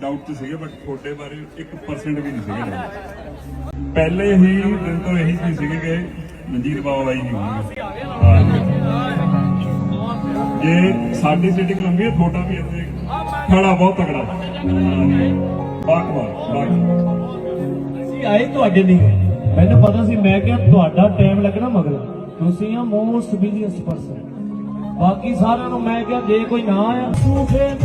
Doubt ਚ ਸੀਗੇ but ਤੁਹਾਡੇ ਬਾਰੇ 1% ਵੀ ਨਹੀਂ ਸੀਗੇ ਪਹਿਲੇ ਹੀ ਦਿਨ ਤੋਂ ਇਹੀ ਚੀਜ਼ ਸੀਗੀ ਕਿ ਮਨਜੀਤ ਬਾਵਾ ਬਾਈ ਨਹੀਂ ਹੋਣਗੇ। ਜੇ ਸਾਡੀ ਸਿਟਿੰਗ ਲੰਬੀ ਹੈ ਵੀ ਇੱਥੇ ਖੜਾ ਬਹੁਤ ਤਕੜਾ। ਬਾਕਮਾਰ ਬਾਕੀ ਅਸੀਂ ਆਏ ਤੁਹਾਡੇ ਲਈ। ਮੈਨੂੰ ਪਤਾ ਸੀ, ਮੈਂ ਕਿਹਾ ਤੁਹਾਡਾ ਟਾਈਮ ਲੱਗਣਾ ਮਗਰ। ਤੁਸੀਂ ਆ ਮੋਸਟ ਬਿਲੀਅਸ ਪਰਸਨ ਬਾਕੀ ਸਾਰਿਆਂ ਨੂੰ ਮੈਂ ਕਿਹਾ, ਜੇ ਕੋਈ ਨਾ ਆਇਆ। ਤੂੰ ਫੇਰ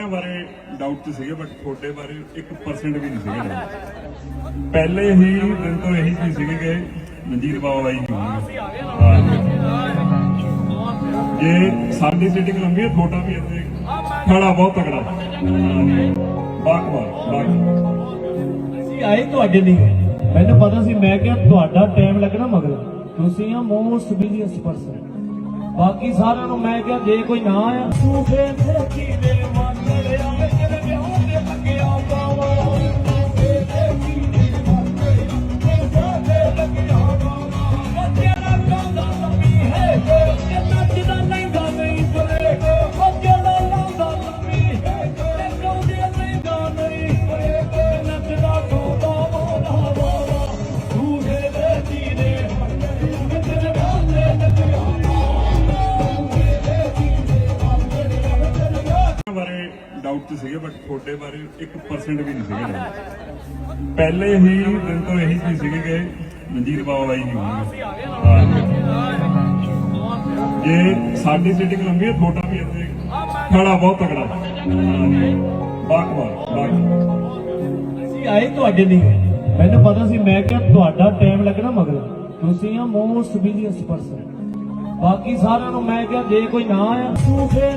ਸਾਰਿਆਂ ਬਾਰੇ ਡਾਊਟ ਸੀਗੇ ਬਟ ਤੁਹਾਡੇ ਬਾਰੇ 1% ਵੀ ਨਹੀਂ ਸੀਗੇ ਪਹਿਲੇ ਹੀ ਦਿਨ ਤੋਂ ਇਹੀ ਚੀਜ਼ ਸੀਗੀ ਕਿ ਮਨਜੀਤ ਬਾਵਾ ਬਾਈ ਨਹੀਂ ਸਾਡੀ ਸਿਟਿੰਗ ਲੰਬੀ ਹੈ ਵੀ ਇੱਥੇ ਖੜਾ ਬਹੁਤ ਤਕੜਾ। ਬਾਕਮਾਰ ਬਾਕੀ ਅਸੀਂ ਆਏ ਤੁਹਾਡੇ ਲਈ। ਮੈਨੂੰ ਪਤਾ ਸੀ, ਮੈਂ ਕਿਹਾ ਤੁਹਾਡਾ ਟਾਈਮ ਲੱਗਣਾ ਮਗਰ। ਤੁਸੀਂ ਆ ਮੋਸਟ ਬਿਲੀਅਸ ਪਰਸਨ ਬਾਕੀ ਸਾਰਿਆਂ ਨੂੰ ਮੈਂ ਕਿਹਾ, ਜੇ ਕੋਈ ਨਾ ਆਇਆ, ਤੂੰ ਫੇਰ ਦੇ ਬਾਰੇ ਡਾਊਟ ਸੀਗੇ ਬਟ ਤੁਹਾਡੇ ਬਾਰੇ 1% ਵੀ ਨਹੀਂ ਸੀਗੇ। ਪਹਿਲੇ ਹੀ ਦਿਨ ਤੋਂ ਇਹੀ ਚੀਜ਼ ਸੀਗੀ ਕਿ ਮਨਜੀਤ ਬਾਵਾ ਬਾਈ ਨਹੀਂ ਹੋਣਗੇ। ਜੇ ਸਾਡੀ ਸਿਟਿੰਗ ਲੰਬੀ ਹੈ ਤੁਹਾਡਾ ਵੀ ਇੱਥੇ ਖੜਾ ਬਹੁਤ ਤਕੜਾ। ਬਾਕਮਾਰ ਬਾਕੀ ਅਸੀਂ ਆਏ ਤੁਹਾਡੇ ਲਈ। ਮੈਨੂੰ ਪਤਾ ਸੀ ਮੈਂ ਕਿਹਾ ਤੁਹਾਡਾ ਟਾਈਮ ਲੱਗਣਾ ਮਗਰ। ਤੁਸੀਂ ਆ ਮੋਸਟ ਬਿਲੀਅਸ ਪਰਸਨ ਬਾਕੀ ਸਾਰਿਆਂ ਨੂੰ ਮੈਂ ਕਿਹਾ ਜੇ ਕੋਈ ਨਾ ਆਇਆ। ਤੂੰ ਫੇਰ